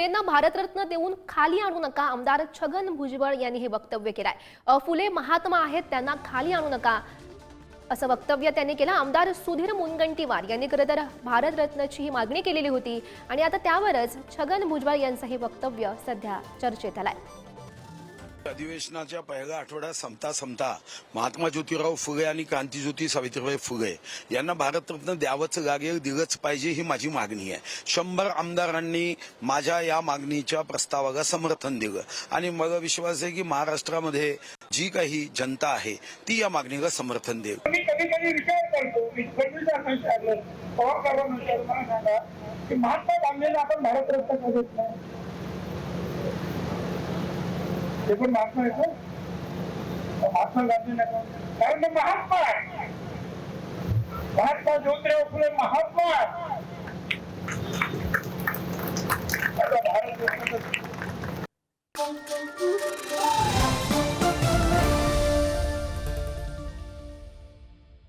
फुलेंना भारतरत्न देऊन खाली आणू नका. आमदार छगन भुजबळ यांनी हे वक्तव्य केलंय. फुले महात्मा आहेत त्यांना खाली आणू नका असं वक्तव्य त्यांनी केलं. आमदार सुधीर मुनगंटीवार यांनी खरं तर भारतरत्नची ही मागणी केलेली होती. आणि आता त्यावरच छगन भुजबळ यांचं हे वक्तव्य सध्या चर्चेत आलंय. अधिवेशनाच्या पहिल्या आठवड्यात संपता संपता महात्मा ज्योतिराव फुले आणि क्रांतीज्योती सावित्रीबाई फुले यांना भारतरत्न द्यावंच लागेल दिलंच पाहिजे ही माझी मागणी आहे. शंभर आमदारांनी माझ्या या मागणीच्या प्रस्तावाला समर्थन दिलं. आणि मला विश्वास आहे की महाराष्ट्रामध्ये जी काही जनता आहे ती या मागणीला समर्थन देईल. कधी कधी विचार करतो हो, म्हणजे महात्मा गांधींना आपण भारतरत्न का देत नाही ते पण महात्मा आहेत ना महात्मा गांधी